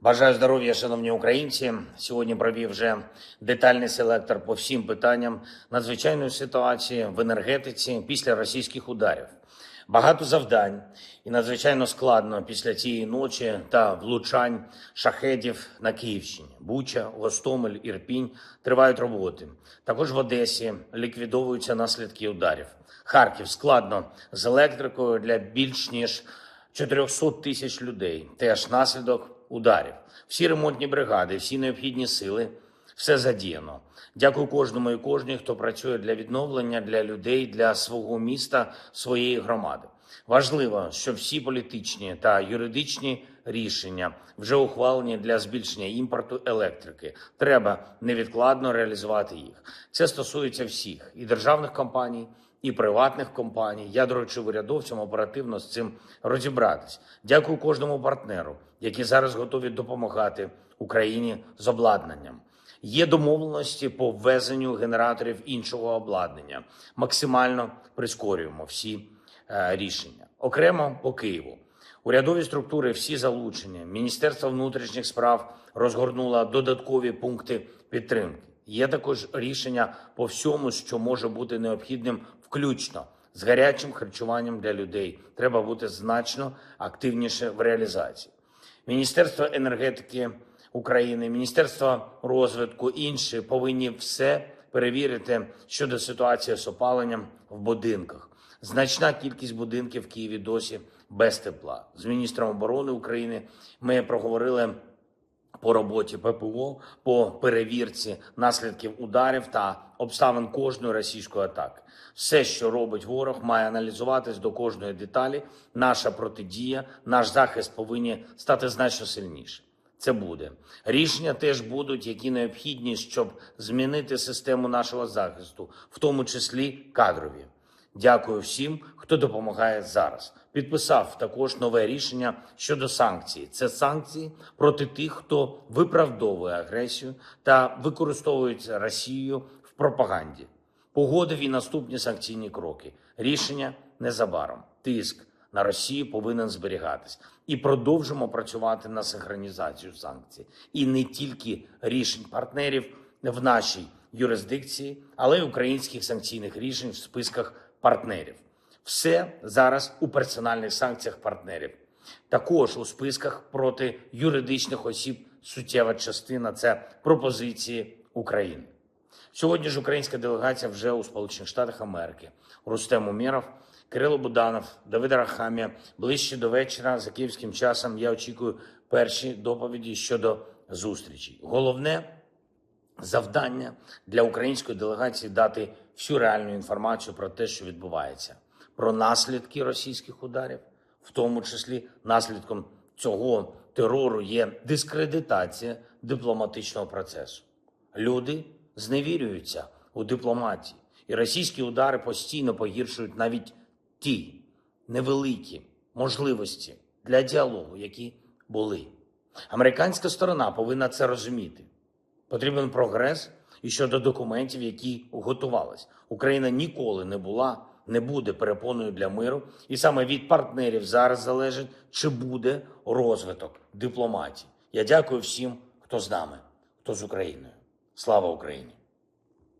Бажаю здоров'я, шановні українці. Сьогодні провів вже детальний селектор по всім питанням надзвичайної ситуації в енергетиці після російських ударів. Багато завдань і надзвичайно складно після цієї ночі та влучань шахедів на Київщині. Буча, Гостомель, Ірпінь тривають роботи. Також в Одесі ліквідовуються наслідки ударів. Харків складно з електрикою для більш ніж 400 тисяч людей. Теж наслідок ударів. Всі ремонтні бригади, всі необхідні сили, все задіяно. Дякую кожному і кожній, хто працює для відновлення для людей, для свого міста, своєї громади. Важливо, що всі політичні та юридичні рішення вже ухвалені для збільшення імпорту електрики. Треба невідкладно реалізувати їх. Це стосується всіх і державних компаній, і приватних компаній. Я доручив урядовцям оперативно з цим розібратись. Дякую кожному партнеру, які зараз готові допомагати Україні з обладнанням. Є домовленості по ввезенню генераторів іншого обладнання. Максимально прискорюємо всі е, рішення. Окремо по Києву. Урядові структури всі залучені. Міністерство внутрішніх справ розгорнуло додаткові пункти підтримки. Є також рішення по всьому, що може бути необхідним, включно з гарячим харчуванням для людей. Треба бути значно активніше в реалізації. Міністерство енергетики України, Міністерство розвитку, інші повинні все перевірити щодо ситуації з опаленням в будинках. Значна кількість будинків в Києві досі без тепла. З міністром оборони України ми проговорили по роботі ППО, по перевірці наслідків ударів та обставин кожної російської атаки. Все, що робить ворог, має аналізуватись до кожної деталі. Наша протидія, наш захист повинні стати значно сильніше. Це буде рішення. Теж будуть які необхідні, щоб змінити систему нашого захисту, в тому числі кадрові. Дякую всім, хто допомагає зараз. Підписав також нове рішення щодо санкцій. Це санкції проти тих, хто виправдовує агресію та використовується Росією в пропаганді. Погодив і наступні санкційні кроки. Рішення незабаром. Тиск на Росію повинен зберігатись. І продовжимо працювати на синхронізацію санкцій. І не тільки рішень партнерів в нашій юрисдикції, але й українських санкційних рішень в списках партнерів. Все зараз у персональних санкціях партнерів. Також у списках проти юридичних осіб суттєва частина це пропозиції України. Сьогодні ж українська делегація вже у Сполучених Штатах Америки. Рустем Умєров, Кирило Буданов, Давид Рахамія. Ближче до вечора за київським часом я очікую перші доповіді щодо зустрічі. Головне завдання для української делегації дати всю реальну інформацію про те, що відбувається, про наслідки російських ударів, в тому числі наслідком цього терору є дискредитація дипломатичного процесу. Люди зневірюються у дипломатії, і російські удари постійно погіршують навіть ті невеликі можливості для діалогу, які були. Американська сторона повинна це розуміти. Потрібен прогрес і щодо документів, які готувались. Україна ніколи не була, не буде перепоною для миру, і саме від партнерів зараз залежить, чи буде розвиток дипломатії. Я дякую всім, хто з нами, хто з Україною. Слава Україні!